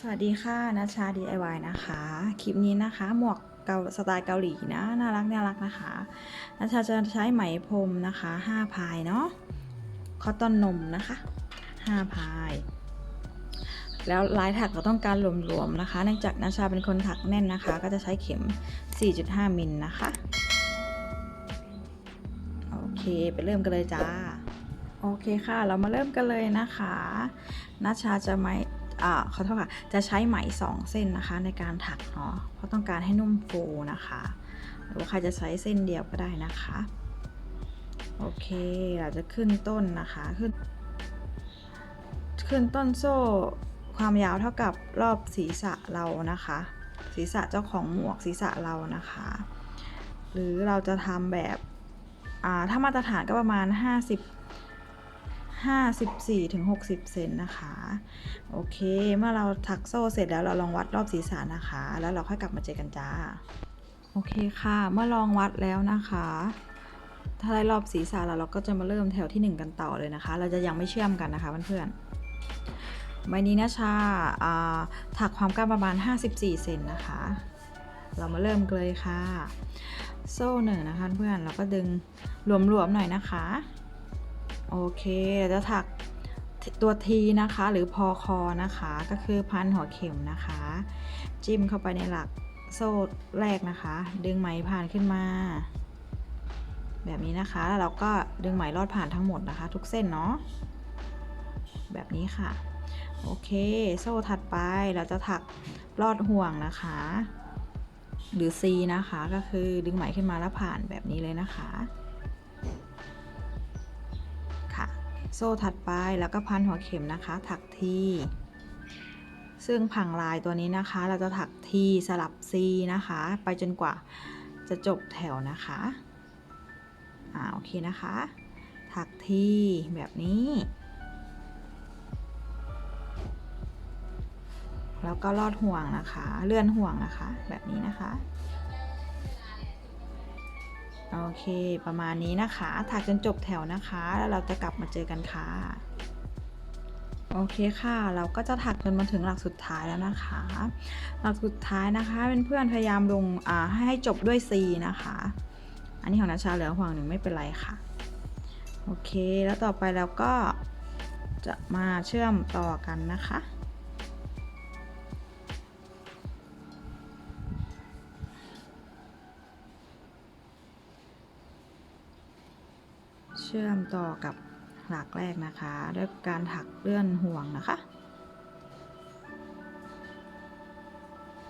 สวัสดีค่ะนัชชา DIY นะคะ คลิปนี้นะคะ หมวกเกาสไตล์เกาหลีนะ น่ารักน่ารักนะคะนัชชาจะใช้ไหมพรมนะคะ5พายเนาะคอตตอนนมนะคะ5พาย แล้วลายถักเราต้องการหลวมๆนะคะเนื่องจากนัชชาเป็นคนถักแน่นนะคะ ก็จะใช้เข็ม 4.5มิลนะคะโอเคไปเริ่มกันเลยจ้าโอเคค่ะ เรามาเริ่มกันเลยนะคะนัชชาจะไหม อ่าขอโทษค่ะจะใช้ไหม 2 เส้นนะคะในการถักเนาะเพราะต้องการให้นุ่มฟูนะคะ หรือว่าใครจะใช้เส้นเดียวก็ได้นะคะ โอเคเราจะขึ้นต้นนะคะขึ้น ขึ้นต้นโซ่ความยาวเท่ากับรอบศีรษะเรานะคะ ศีรษะเจ้าของหมวกศีรษะเรานะคะ หรือเราจะทำแบบถ้ามาตรฐานก็ประมาณ 50 54ถึง60 เซนนะคะ โอเค เมื่อเราถักโซ่เสร็จแล้วเราลองวัดรอบศีรษะนะคะ แล้วเราค่อยกลับมาเจอกันจ้า โอเคค่ะ เมื่อลองวัดแล้วนะคะ ถ้าได้รอบศีรษะแล้วเราก็จะมาเริ่มแถวที่ 1 กันต่อเลยนะคะ เราจะยังไม่เชื่อมกันนะคะเพื่อนๆใบนี้นะชาถักความกว้างประมาณ 54 เซนนะคะ เรามาเริ่มเลยค่ะ โซ่หนึ่งนะคะเพื่อนเราก็ดึงหลวมๆหน่อยนะคะ โอเคเราจะถักตัวทีนะคะ หรือพอคอนะคะ ก็คือพันหัวเข็มนะคะ จิ้มเข้าไปในหลักโซ่แรกนะคะ ดึงไหมผ่านขึ้นมา แบบนี้นะคะแล้วเราก็ดึงไหมลอดผ่านทั้งหมดนะคะ ทุกเส้นเนาะแบบนี้ค่ะ โอเค โซ่ถัดไปเราจะถักลอดห่วงนะคะ หรือ C นะคะ ก็คือดึงไหมขึ้นมาแล้วผ่านแบบนี้เลยนะคะค่ะ โซ่ถัดไปแล้วก็พันหัวเข็มนะคะ ถักทีซึ่งผังลายตัวนี้นะคะ เราจะถักทีสลับ C นะคะ ไปจนกว่าจะจบแถวนะคะอ่าโอเคนะคะ ถักทีแบบนี้ แล้วก็ลอดห่วงนะคะ เลื่อนห่วงนะคะ แบบนี้นะคะ โอเค ประมาณนี้นะคะ ถักจนจบแถวนะคะ แล้วเราจะกลับมาเจอกันค่ะ โอเคค่ะ เราก็จะถักจนมาถึงหลักสุดท้ายแล้วนะคะ หลักสุดท้ายนะคะเป็นเพื่อนๆพยายามลงอ่าให้จบด้วย C นะคะ อันนี้ของนาชาเหลือห่วงหนึ่งไม่เป็นไรค่ะ โอเค แล้วต่อไปเราก็จะมาเชื่อมต่อกันนะคะ เชื่อมต่อกับหลักแรกนะคะ ด้วยการถักเลื่อนห่วงนะคะ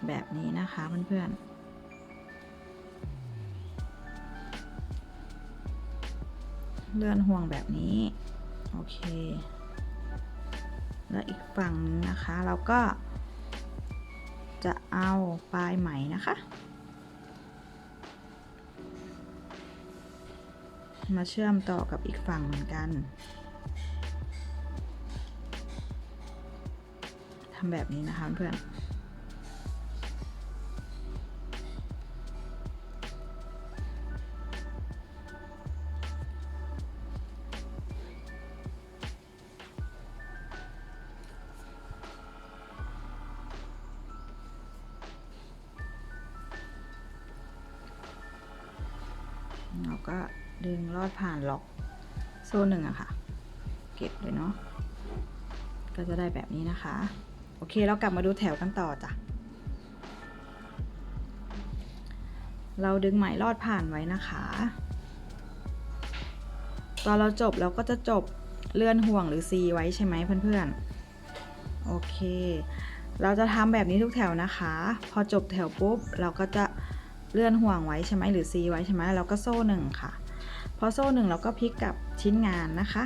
แบบนี้นะคะเพื่อนๆเลื่อนห่วงแบบนี้ โอเค แล้วอีกฝั่งหนึงนะคะเราก็จะเอาปลายไหมนะคะ มาเชื่อมต่อกับอีกฝั่งเหมือนกันทำแบบนี้นะคะเพื่อนเราก็ ดึงลอดผ่านล็อกโซ่หนึ่งอะค่ะ เก็บเลยเนาะก็จะได้แบบนี้นะคะ โอเคเรากลับมาดูแถวกันต่อจ้ะเราดึงไหมลอดผ่านไว้นะคะ ตอนเราจบเราก็จะจบเลื่อนห่วงหรือ C ไว้ใช่ไหมเพื่อนๆ โอเค เราจะทำแบบนี้ทุกแถวนะคะ พอจบแถวปุ๊บ เราก็จะเลื่อนห่วงไว้ใช่ไหมหรือ C ไว้ใช่ไหมเราก็โซ่หนึ่งค่ะ พอโซ่หนึ่งเราก็พลิกกับชิ้นงานนะคะ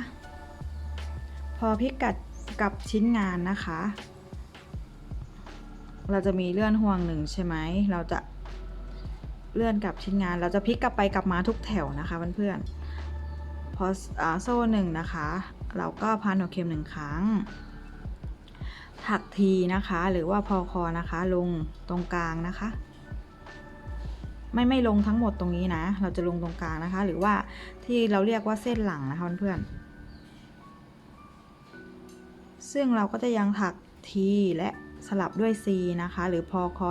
พอพลิกกับกับชิ้นงานนะคะ เราจะมีเลื่อนห่วงหนึ่งใช่ไหมเราจะเลื่อนกับชิ้นงาน เราจะพลิกกลับไปกลับมาทุกแถวนะคะเพื่อนๆพออโซ่หนึ่งนะคะ เราก็พันหัวเข็มหนึ่งครั้ง ถักทีนะคะ หรือว่าพอคอนะคะ ลงตรงกลางนะคะ ไม่ไม่ลงทั้งหมดตรงนี้นะ เราจะลงตรงกลางนะคะ หรือว่าที่เราเรียกว่าเส้นหลังนะคะเพื่อนๆซึ่งเราก็จะยังถัก T และสลับด้วย C นะคะ หรือพอคอ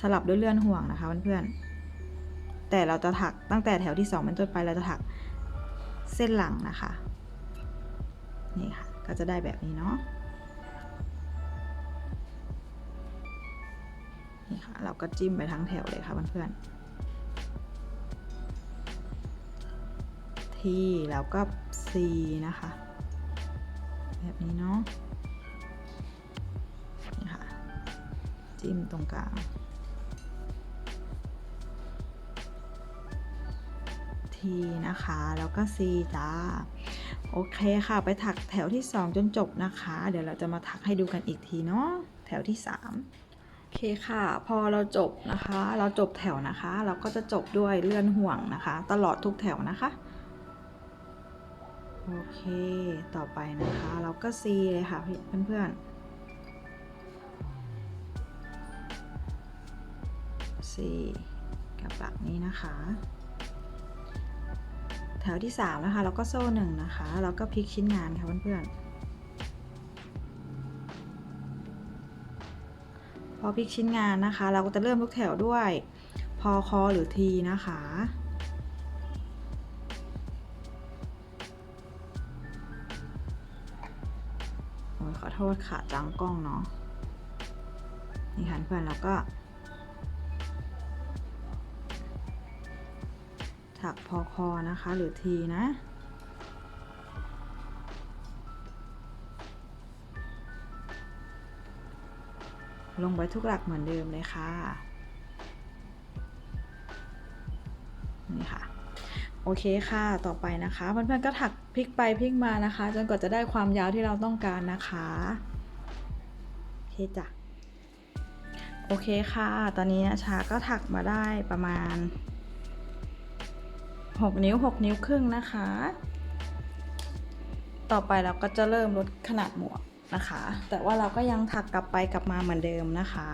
สลับด้วยเลื่อนห่วงนะคะเพื่อนๆแต่เราจะถักตั้งแต่แถวที่2เป็นต้นไปเราจะถักเส้นหลังนะคะนี่ค่ะก็จะได้แบบนี้เนาะนี่ค่ะเราก็จิ้มไปทั้งแถวเลยค่ะเพื่อนๆ T แล้วก็ C นะคะ แบบนี้เนาะนี่ค่ะ จิ้มตรงกลางทีนะคะ แล้วก็ C จ้า โอเคค่ะ ไปถักแถวที่ 2 จนจบนะคะ เดี๋ยวเราจะมาถักให้ดูกันอีกทีเนาะ แถวที่ 3โอเคค่ะ พอเราจบนะคะ เราจบแถวนะคะ เราก็จะจบด้วยเลื่อนห่วงนะคะ ตลอดทุกแถวนะคะ โอเค ต่อไปนะคะ เราก็ C เลยค่ะเพื่อนๆ C กับหลักนี้นะคะ แถวที่ 3 นะคะ เราก็โซ่หนึ่งนะคะแล้วก็พลิกชิ้นงานค่ะเพื่อนๆพอพลิกชิ้นงานนะคะ เราก็จะเริ่มทุกแถวด้วย พอคอหรือทีนะคะ ทษค่ะจังกล้องเนาะนี่ค่ะเพื่อนเราก็ถักพอคอนะคะ หรือทีนะ ลงไว้ทุกหลักเหมือนเดิมเลยค่ะ อเคค่ะ ต่อไปนะคะเพื่อนๆก็ถักพลิกไปพลิกมานะคะ จนกว่าจะได้ความยาวที่เราต้องการนะคะโอเคจ้ะโอเคค่ะ ตอนนี้นะชาก็ถักมาได้ประมาณ 6 นิ้ว 6 นิ้วครึ่งนะคะ ต่อไปเราก็จะเริ่มลดขนาดหมวกนะคะ แต่ว่าเราก็ยังถักกลับไปกลับมาเหมือนเดิมนะคะ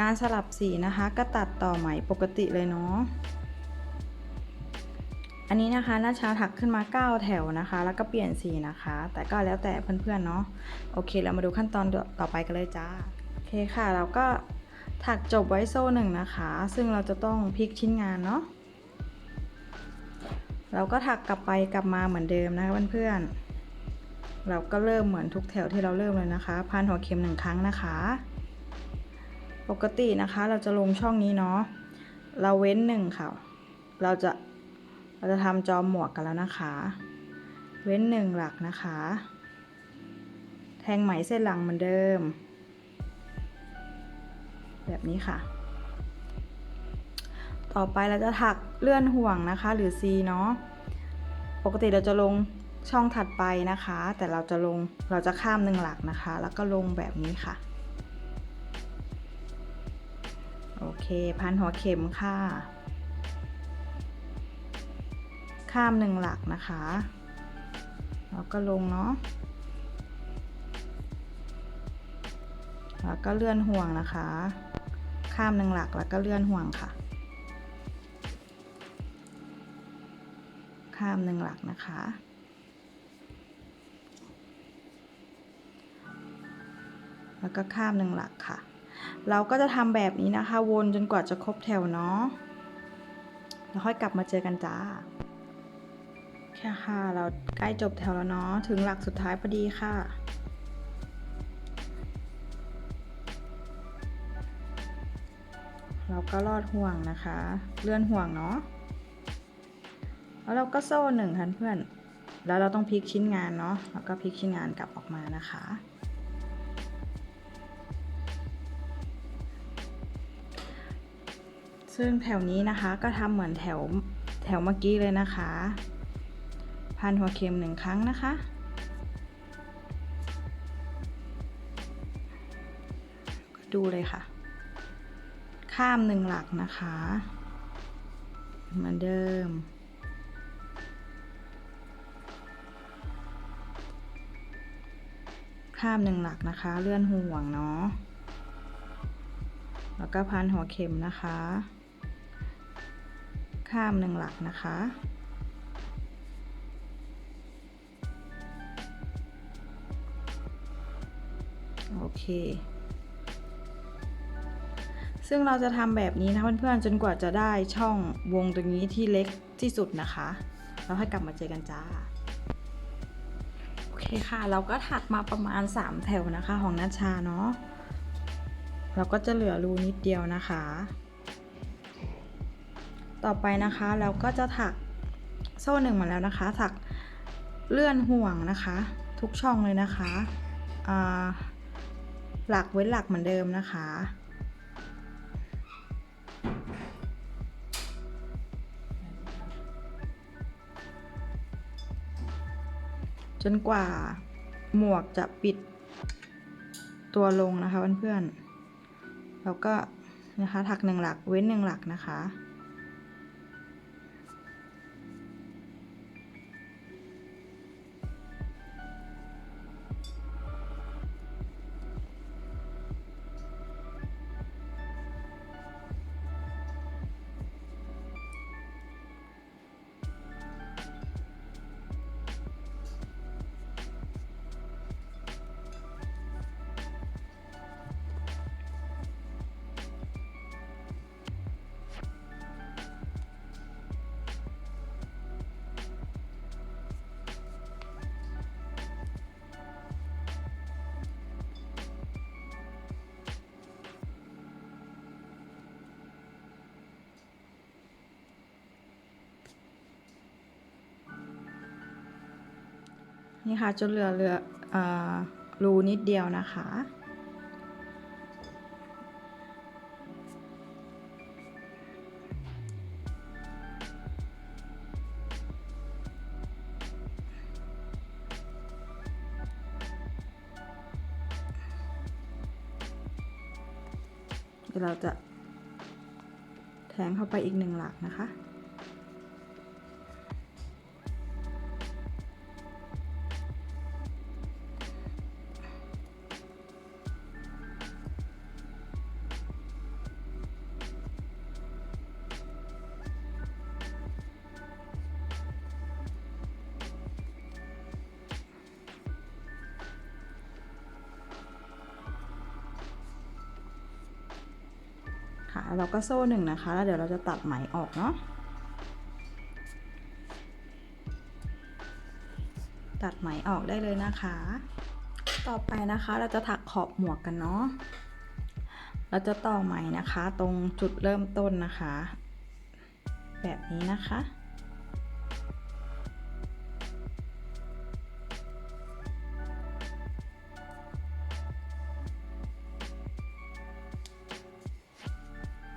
การสลับสีนะคะก็ตัดต่อไหมปกติเลยเนาะ อันนี้นะคะหน้าชาถักขึ้นมา 9 แถวนะคะ แล้วก็เปลี่ยนสีนะคะ แต่ก็แล้วแต่เพื่อนๆเนาะโอเค เรามาดูขั้นตอนต่อไปกันเลยจ้าโอเคค่ะ เราก็ถักจบไว้โซ่หนึ่งนะคะ ซึ่งเราจะต้องพลิกชิ้นงานเนาะเราก็ถักกลับไปกลับมาเหมือนเดิมนะคะเพื่อนๆเราก็เริ่มเหมือนทุกแถวที่เราเริ่มเลยนะคะพันหัวเข็มหนึ่งครั้งนะคะ ปกตินะคะเราจะลงช่องนี้เนาะเราเว้นหนึ่งค่ะ เราจะ เราจะทำจอมหมวกกันแล้วนะคะ เว้นหนึ่งหลักนะคะ แทงไหมเส้นหลังเหมือนเดิม แบบนี้ค่ะ ต่อไปเราจะถักเลื่อนห่วงนะคะ หรือ C เนาะ ปกติเราจะลงช่องถัดไปนะคะ แต่เราจะลงเราจะข้ามหนึ่งหลักนะคะ แล้วก็ลงแบบนี้ค่ะ โอเค พันหัวเข็มค่ะ ข้ามหนึ่งหลักนะคะแล้วก็ลงเนาะแล้วก็เลื่อนห่วงนะคะ ข้ามหนึ่งหลักแล้วก็เลื่อนห่วงค่ะ ข้ามหนึ่งหลักนะคะ แล้วก็ข้ามหนึ่งหลักค่ะ เราก็จะทำแบบนี้นะคะ วนจนกว่าจะครบแถวเนาะแล้วค่อยกลับมาเจอกันจ้า ค่ค่ะ เราใกล้จบแถวแล้วเนาะ ถึงหลักสุดท้ายพอดีค่ะ เราก็ลอดห่วงนะคะ เลื่อนห่วงเนาะ แล้วเราก็โซ่หนึ่งคันเพื่อน แล้วเราต้องพลิกชิ้นงานเนาะ แล้วก็พลิกชิ้นงานกลับออกมานะคะซึ่งแถวนี้นะคะก็ทำเหมือนแถวแถวเมื่อกี้เลยนะคะ พันหัวเข็มหนึ่งครั้งนะคะ ดูเลยค่ะ ข้ามหนึ่งหลักนะคะเหมือนเดิม ข้ามหนึ่งหลักนะคะ เลื่อนห่วงเนาะแล้วก็พันหัวเข็มนะคะ ข้ามหนึ่งหลักนะคะ เคซึ่งเราจะทำแบบนี้นะเพื่อนๆจนกว่าจะได้ช่องวงตรงนี้ที่เล็กที่สุดนะคะ เราให้กลับมาเจอกันจ้า โอเคค่ะ เราก็ถักมาประมาณ 3 แถวนะคะของนัชชาเนาะเราก็จะเหลือรูนิดเดียวนะคะ ต่อไปนะคะเราก็จะถักโซ่หนึ่งมาแล้วนะคะ ถักเลื่อนห่วงนะคะ ทุกช่องเลยนะคะอ่า หลักเว้นหลักเหมือนเดิมนะคะ จนกว่าหมวกจะปิดตัวลงนะคะเพื่อนๆแล้วก็นะคะถักหนึ่งหลักเว้นหนึ่งหลักนะคะ นี่ค่ะจนเหลือเหลือเอ่อรูนิดเดียวนะคะ เดี๋ยวเราจะแทงเข้าไปอีกหนึ่งหลักนะคะ ค่ะเราก็โซ่หนึ่งนะคะ แล้วเดี๋ยวเราจะตัดไหมออกเนาะ ตัดไหมออกได้เลยนะคะ ต่อไปนะคะเราจะถักขอบหมวกกันเนาะ เราจะต่อไหมนะคะ ตรงจุดเริ่มต้นนะคะ แบบนี้นะคะ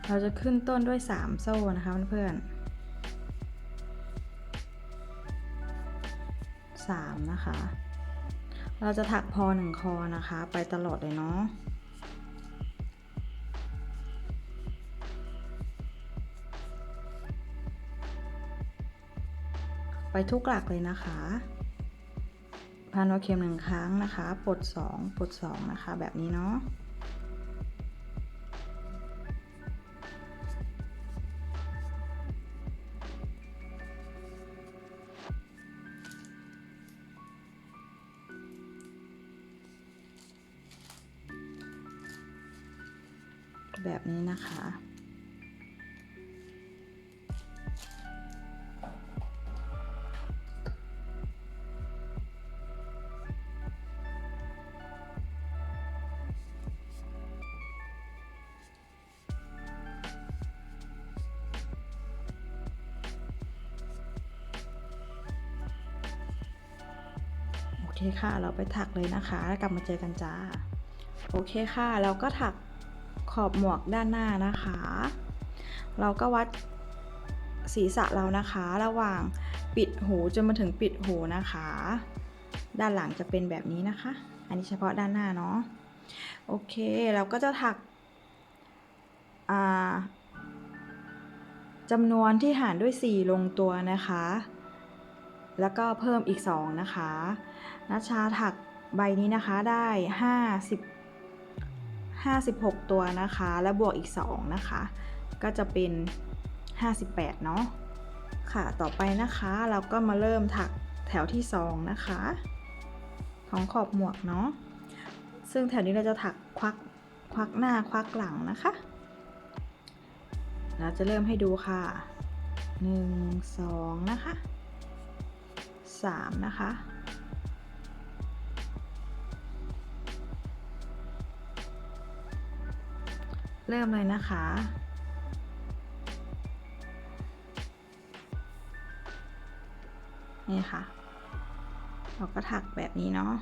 เราจะขึ้นต้นด้วย 3 โซ่นะคะเพื่อนๆสามนะคะ เราจะถักพอหนึ่งคอนะคะ ไปตลอดเลยเนาะไปทุกหลักเลยนะคะพันหัวเข็มหนึ่งครั้งนะคะ ปลดสองปลดสองนะคะ แบบนี้เนาะ แบบนี้นะคะ โอเคค่ะ เราไปถักเลยนะคะ แล้วกลับมาเจอกันจ้า โอเคค่ะ เราก็ถัก อบหมวกด้านหน้านะคะ เราก็วัดศีรษะเรานะคะ ระหว่างปิดหูจนมาถึงปิดหูนะคะ ด้านหลังจะเป็นแบบนี้นะคะ อันนี้เฉพาะด้านหน้าเนาะโอเคเราก็จะถักจำนวนที่หารด้วย 4 ลงตัวนะคะ แล้วก็เพิ่มอีก 2 นะคะนัชชาถักใบนี้นะคะได้50 56 ตัวนะคะ แล้วบวกอีก 2 นะคะ ก็จะเป็น 58 เนาะค่ะต่อไปนะคะเราก็มาเริ่มถักแถวที่ 2 นะคะ ของขอบหมวกเนาะซึ่งซึ่งแถวนี้เราจะถักควักควักหน้าควักหลังนะคะ เราจะเริ่มให้ดูค่ะ 1 2 นะคะ 3 นะคะ เริ่มเลยนะคะ นี่ค่ะ เราก็ถักแบบนี้เนาะ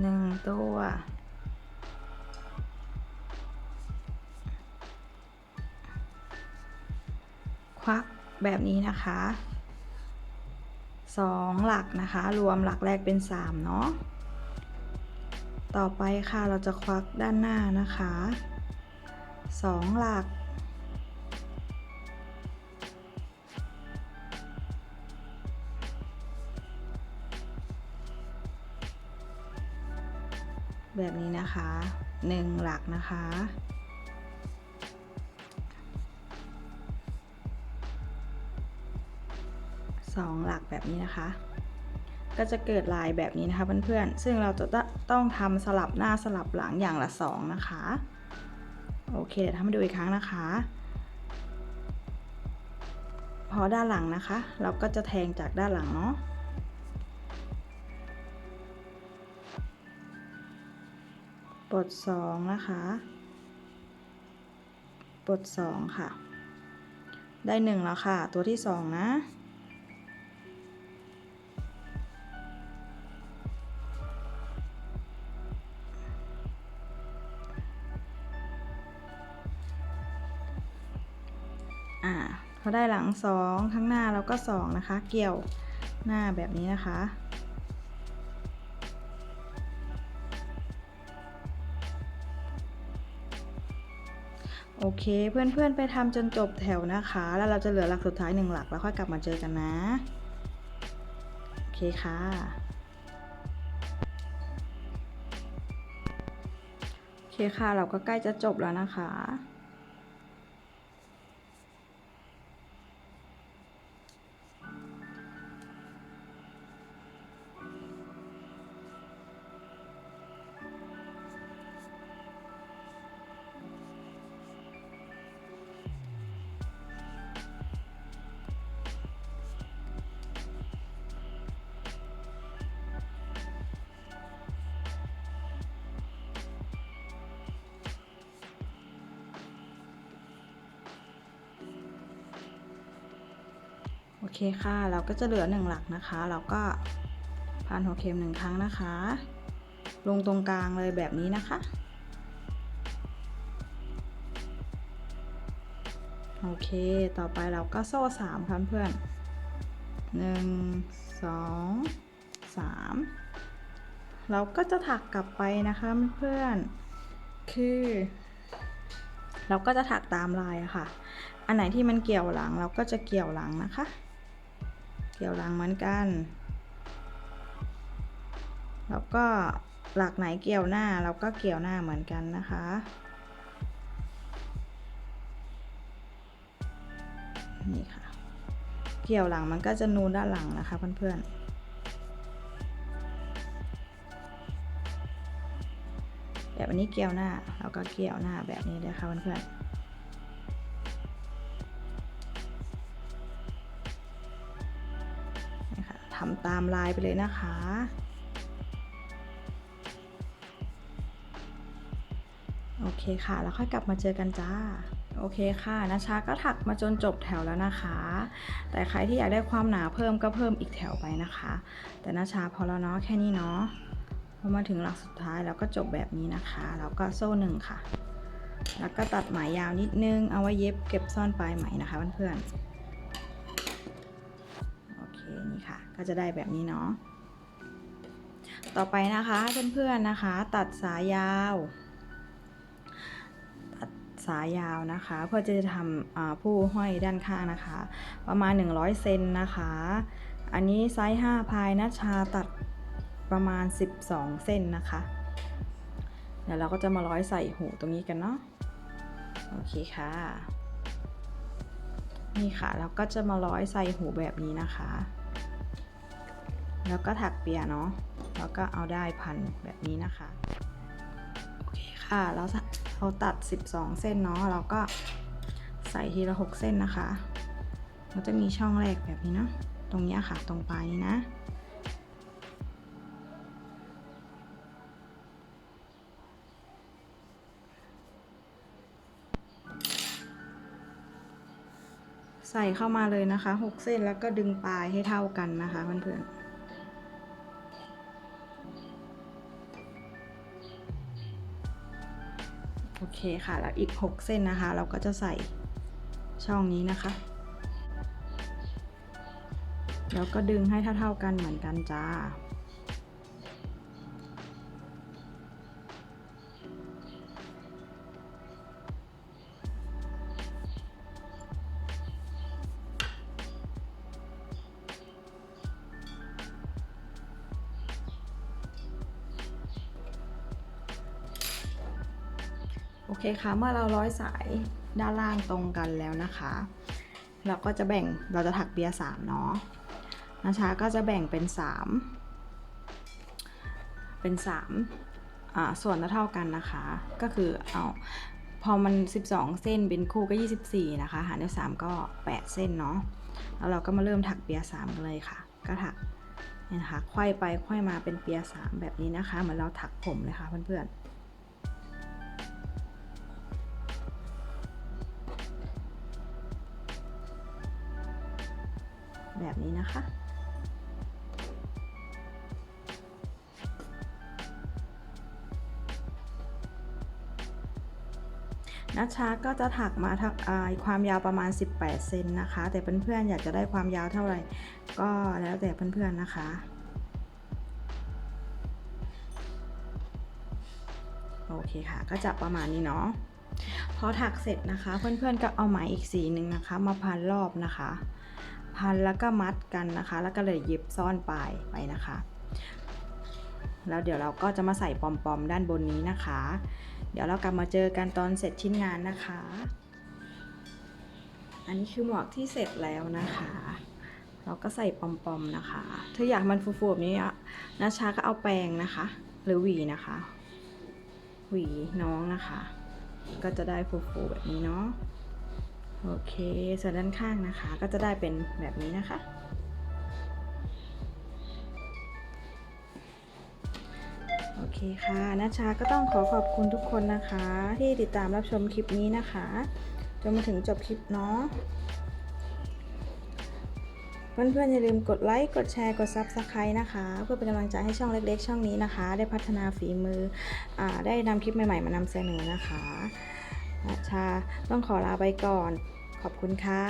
หนึ่งตัวควักแบบนี้นะคะ สองหลักนะคะ รวมหลักแรกเป็นสามเนาะ ต่อไปค่ะเราจะควักด้านหน้านะคะสองหลัก แบบนี้นะคะหนึ่งหลักนะคะ สองหลักแบบนี้นะคะ ก็จะเกิดลายแบบนี้นะคะเพื่อนๆ ซึ่งเราจะต้องทำสลับหน้าสลับหลังอย่างละสองนะคะ โอเคเดี๋ยวทำให้ดูอีกครั้งนะคะ พอด้านหลังนะคะ เราก็จะแทงจากด้านหลังเนาะปลดสองนะคะ ปลดสองค่ะ ได้หนึ่งแล้วค่ะ ตัวที่สองนะ ได้หลังสองข้างหน้าเราก็สองนะคะ เกี่ยวหน้าแบบนี้นะคะ โอเคเพื่อนๆไปทำจนจบแถวนะคะ แล้วเราจะเหลือหลักสุดท้ายหนึ่งหลักแล้วค่อยกลับมาเจอกันนะ โอเคค่ะโอเคค่ะ เราก็ใกล้จะจบแล้วนะคะ คค่ะ เราก็จะเหลือหนึ่งหลักนะคะ เราก็พันหัวเข็มหนึ่งครั้งนะคะ ลงตรงกลางเลยแบบนี้นะคะ โอเค ต่อไปเราก็โซ่สามค่ะเพื่อนหนึ่งสองสามเราก็จะถักกลับไปนะคะเพื่อนคือ เราก็จะถักตามลายอะค่ะ อันไหนที่มันเกี่ยวหลังเราก็จะเกี่ยวหลังนะคะ เกี่ยวหลังเหมือนกัน แล้วก็หลักไหนเกี่ยวหน้าเราก็เกี่ยวหน้าเหมือนกันนะคะ นี่ค่ะ เกี่ยวหลังมันก็จะนูนด้านหลังนะคะเพื่อนๆแบบอันนี้เกี่ยวหน้า เราก็เกี่ยวหน้าแบบนี้เลยค่ะเพื่อนๆ ตามลายไปเลยนะคะ โอเคค่ะ แล้วค่อยกลับมาเจอกันจ้าโอเคค่ะนะชาก็ถักมาจนจบแถวแล้วนะคะ แต่ใครที่อยากได้ความหนาเพิ่มก็เพิ่มอีกแถวไปนะคะ แต่นะชาพอแล้วเนาะแค่นี้เนาะพอมาถึงหลักสุดท้ายแล้วก็จบแบบนี้นะคะ แล้วก็โซ่หนึ่งค่ะ แล้วก็ตัดไหมายาวนิดนึง เอาไว้เย็บเก็บซ่อนปลายไหมนะคะเพื่อนๆ ก็จะได้แบบนี้เนาะต่อไปนะคะเพื่อนๆนะคะ ตัดสายยาว ตัดสายยาวนะคะ เพื่อจะทำผู้ห้อยด้านข้างนะคะ ประมาณ 100เซนนะคะ อันนี้ไซส์5พายนะชาตัดประมาณ 12เส้นนะคะ เดี๋ยวเราก็จะมาร้อยใส่หูตรงนี้กันเนาะโอเคค่ะ นี่ค่ะแล้วก็จะมาร้อยใส่หูแบบนี้นะคะ แล้วก็ถักเปียเนาะแล้วก็เอาได้พันแบบนี้นะคะโอเคค่ะแล้วเราตัด 12 เส้นเนาะเราก็ใส่ทีละ 6 เส้นนะคะมันจะมีช่องแรกแบบนี้เนาะตรงนี้ค่ะตรงปลายนี้นะใส่เข้ามาเลยนะคะ 6 เส้นแล้วก็ดึงปลายให้เท่ากันนะคะเพื่อนๆ เคค่ะ แล้วอีก 6 เส้นนะคะ เราก็จะใส่ช่องนี้นะคะ แล้วก็ดึงให้เท่าๆกันเหมือนกันจ้า อเคค่ะ เมื่อเราร้อยสายด้านล่างตรงกันแล้วนะคะ เราก็จะแบ่งเราจะถักเบียร์สามเนาะนะชาก็จะแบ่งเป็นสามเป็นสามอ่าส่วนเท่ากันนะคะ ก็คือเอาพอมัน 12 เส้นเป็นคู่ก็ 24 นะคะ หารด้วย3ก็ 8 เส้นเนาะแล้วเราก็มาเริ่มถักเปียร์สามกันเลยค่ะ ก็ถักนี่นะคะไขว้ไปไขว้มาเป็นเปียร์สามแบบนี้นะคะเหมือนเราถักผมเลยค่ะเพื่อนๆ นี้นะคะ นัชชาก็จะถักมาทักความยาวประมาณ 18 เซนนะคะ แต่เพื่อนๆอยากจะได้ความยาวเท่าไหร่ ก็แล้วแต่เพื่อนๆนะคะโอเคค่ะ ก็จะประมาณนี้เนาะพอถักเสร็จนะคะ เพื่อนๆก็เอาไหมอีกสีหนึ่งนะคะ มาพันรอบนะคะ พันแล้วก็มัดกันนะคะ แล้วก็เลยเย็บซ่อนปลายไปนะคะ แล้วเดี๋ยวเราก็จะมาใส่ปอมๆด้านบนนี้นะคะ เดี๋ยวเรากลับมาเจอกันตอนเสร็จชิ้นงานนะคะ อันนี้คือหมวกที่เสร็จแล้วนะคะ เราก็ใส่ปอมๆนะคะถ้าอยากมันฟูๆแบบนี้อะชาก็เอาแปรงนะคะ หรือหวีนะคะ หวีน้องนะคะ ก็จะได้ฟูๆแบบนี้เนาะ โอเคส่วนด้านข้างนะคะก็จะได้เป็นแบบนี้นะคะ โอเคค่ะนัชชาก็ต้องขอขอบคุณทุกคนนะคะ ที่ติดตามรับชมคลิปนี้นะคะจนมาถึงจบคลิปเนาะเพื่อนๆอย่าลืมกดไลค์ กดแชร์ กด Subscribe นะคะ เพื่อเป็นกำลังใจให้ช่องเล็กๆ ช่องนี้นะคะ ได้พัฒนาฝีมืออได้นำคลิปใหม่ๆ มานำเสนอนะคะนัชชาต้องขอลาไปก่อน ขอบคุณค่ะ